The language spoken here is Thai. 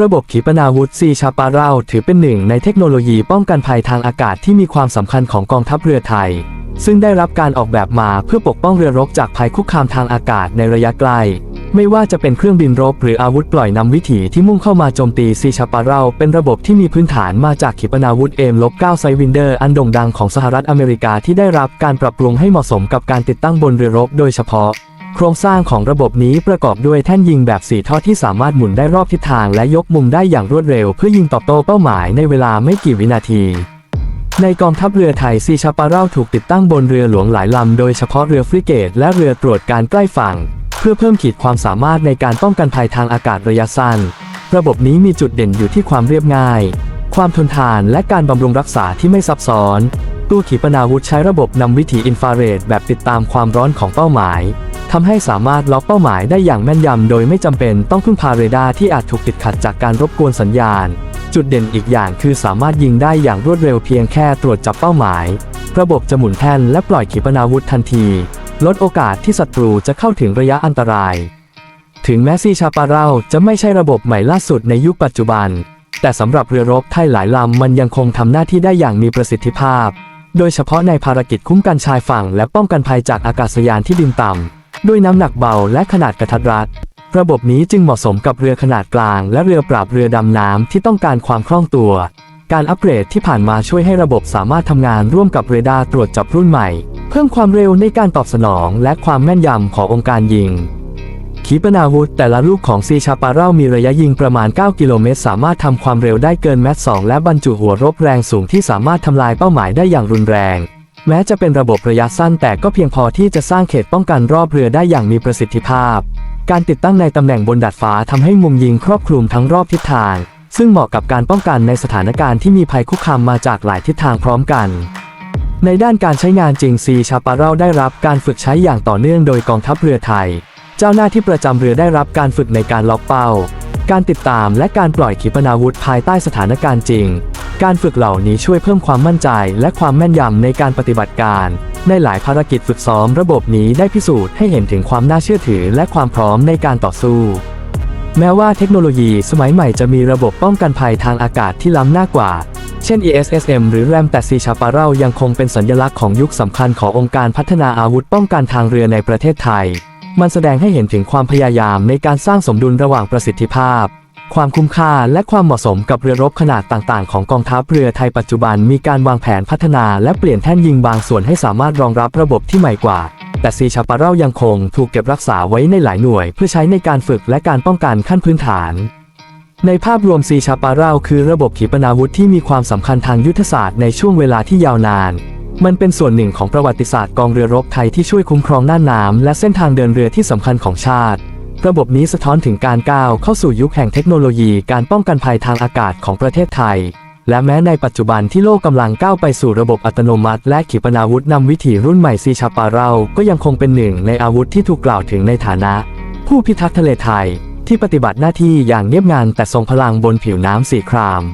ระบบขีปนาวุธซีชาปาเราถือเป็นหนึ่งในเทคโนโลยีป้องกันภัยทางอากาศที่มีความสำคัญของกองทัพเรือไทย ซึ่งได้รับการออกแบบมาเพื่อปกป้องเรือรบจากภัยคุกคามทางอากาศในระยะไกล ไม่ว่าจะเป็นเครื่องบินรบหรืออาวุธปล่อยนำวิถีที่มุ่งเข้ามาโจมตีซีชาปาเราเป็นระบบที่มีพื้นฐานมาจากขีปนาวุธเอมลบ9ไซวินเดอร์อันโด่งดังของสหรัฐอเมริกาที่ได้รับการปรับปรุงให้เหมาะสมกับการติดตั้งบนเรือรบโดยเฉพาะ โครงสร้างของระบบนี้ประกอบด้วยแท่นยิงแบบ4ท่อที่สามารถหมุนได้รอบทิศทางและยกมุมได้อย่างรวดเร็วเพื่อยิงตอบโต้เป้าหมายในเวลาไม่กี่วินาที ในกองทัพเรือไทยซีชาปาร่าถูกติดตั้งบนเรือหลวงหลายลำโดยเฉพาะเรือฟริเกตและเรือตรวจการใกล้ฝั่ง เพื่อเพิ่มขีดความสามารถในการป้องกันภัยทางอากาศระยะสั้น ระบบนี้มีจุดเด่นอยู่ที่ความเรียบง่าย ความทนทานและการบำรุงรักษาที่ไม่ซับซ้อน ตู้ขีปนาวุธใช้ระบบนำวิถีอินฟราเรดแบบติดตามความร้อนของเป้าหมาย ทำให้สามารถล็อกเป้าหมายได้อย่างแม่นยำโดยไม่จำเป็นต้องพึ่งพาเรดาร์ที่อาจถูกติดขัดจากการรบกวนสัญญาณ จุดเด่นอีกอย่างคือสามารถยิงได้อย่างรวดเร็วเพียงแค่ตรวจจับเป้าหมาย ระบบจะหมุนแท่นและปล่อยขีปนาวุธทันที ลดโอกาสที่ศัตรูจะเข้าถึงระยะอันตราย ถึงแม้ซีชาปาเร่าจะไม่ใช่ระบบใหม่ล่าสุดในยุคปัจจุบัน แต่สำหรับเรือรบไทยหลายลำมันยังคงทำหน้าที่ได้อย่างมีประสิทธิภาพ โดยเฉพาะในภารกิจคุ้มกันชายฝั่งและป้องกันภัยจากอากาศยานที่ดินต่ำ ด้วยน้ำหนักเบาและขนาดกระทัดรัด ระบบนี้จึงเหมาะสมกับเรือขนาดกลาง และเรือปราบเรือดำน้ำที่ต้องการความคล่องตัว การอัปเกรดที่ผ่านมาช่วยให้ระบบสามารถทำงานร่วมกับเรดาร์ตรวจจับรุ่นใหม่ เพิ่มความเร็วในการตอบสนองและความแม่นยำขององค์การยิงขีปนาวุธแต่ละลูกของซีชาปาเร่ามีระยะยิงประมาณ 9 กิโลเมตร สามารถทำความเร็วได้เกินแมตสองและบรรจุหัวรบแรงสูงที่สามารถทำลายเป้าหมายได้อย่างรุนแรง แม้จะเป็นระบบระยะสั้นแต่ก็เพียงพอที่จะสร้างเขตป้องกันรอบเรือได้อย่างมีประสิทธิภาพ การติดตั้งในตำแหน่งบนดาดฟ้าทำให้มุมยิงครอบคลุมทั้งรอบทิศทาง ซึ่งเหมาะกับการป้องกันในสถานการณ์ที่มีภัยคุกคามมาจากหลายทิศทางพร้อมกัน ในด้านการใช้งานจริงซีชาปาเร่าได้รับการฝึกใช้อย่างต่อเนื่องโดยกองทัพเรือไทย เจ้าหน้าที่ประจำเรือได้รับการฝึกในการล็อกเป้า การติดตามและการปล่อยขีปนาวุธภายใต้สถานการณ์จริง การฝึกเหล่านี้ช่วยเพิ่มความมั่นใจและความแม่นยำในการปฏิบัติการ ในหลายภารกิจฝึกซ้อมระบบนี้ได้พิสูจน์ให้เห็นถึงความน่าเชื่อถือและความพร้อมในการต่อสู้ แม้ว่าเทคโนโลยีสมัยใหม่จะมีระบบป้องกันภัยทางอากาศที่ล้ำหน้ากว่า เช่น ESSM หรือแรมแต่ซีชาปาเรายังคงเป็นสัญลักษณ์ของยุคสำคัญขององค์การพัฒนาอาวุธป้องกันทางเรือในประเทศไทย มันแสดงให้เห็นถึงความพยายามในการสร้างสมดุลระหว่างประสิทธิภาพ ความคุ้มค่าและความเหมาะสมกับเรือรบขนาดต่างๆ ของกองทัพเรือไทยปัจจุบันมีการวางแผนพัฒนาและเปลี่ยนแท่นยิงบางส่วนให้สามารถรองรับระบบที่ใหม่กว่า แต่ซีชาปาเร่ายังคงถูกเก็บรักษาไว้ในหลายหน่วย เพื่อใช้ในการฝึกและการป้องกันขั้นพื้นฐาน ในภาพรวมซีชาปาเร่าคือระบบขีปนาวุธที่มีความสำคัญทางยุทธศาสตร์ในช่วงเวลาที่ยาวนาน มันเป็นส่วนหนึ่งของประวัติศาสตร์กองเรือรบไทยที่ช่วยคุ้มครองน่านน้ำและเส้นทางเดินเรือที่สำคัญของชาติ ระบบนี้สะท้อนถึงการก้าวเข้าสู่ยุคแห่งเทคโนโลยีการป้องกันภัยทางอากาศของประเทศไทย และแม้ในปัจจุบันที่โลกกำลังก้าวไปสู่ระบบอัตโนมัติ และขีปนาวุธนำวิถีรุ่นใหม่ซีชาปาเราก็ยังคงเป็นหนึ่งในอาวุธที่ถูกกล่าวถึงในฐานะ ผู้พิทักษ์ทะเลไทย ที่ปฏิบัติหน้าที่อย่างเงียบงันแต่ทรงพลังบนผิวน้ำสีคราม